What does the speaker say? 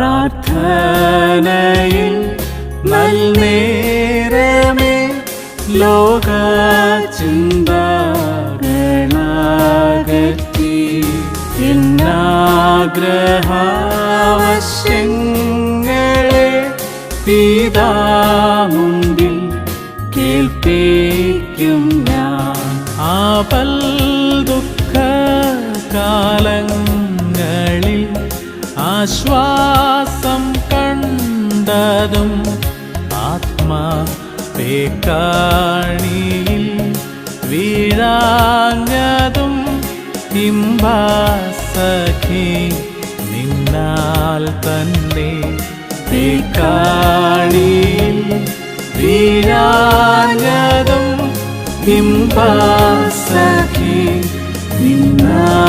പ്രാർത്ഥനയിൽ നൽനേരമേ ലോക ചിന്തകളകറ്റി എന്നാഗ്രഹാവശ്യങ്ങളെ പിതാമുണ്ടിൽ കേൾപ്പിക്കും ഞാൻ. ആപൽ ദുഃഖ കാലങ്ങളിൽ ആശ്വാസം കണ്ടതും ആത്മാ പേക്കാണിയിൽ വീഴാഞ്ഞതും ഹിംബാസഖി നിന്നാൽ തന്നെ പേക്കാണിയിൽ വീഴാഞ്ഞതും ഹിംബാസഖി നിന്നാൽ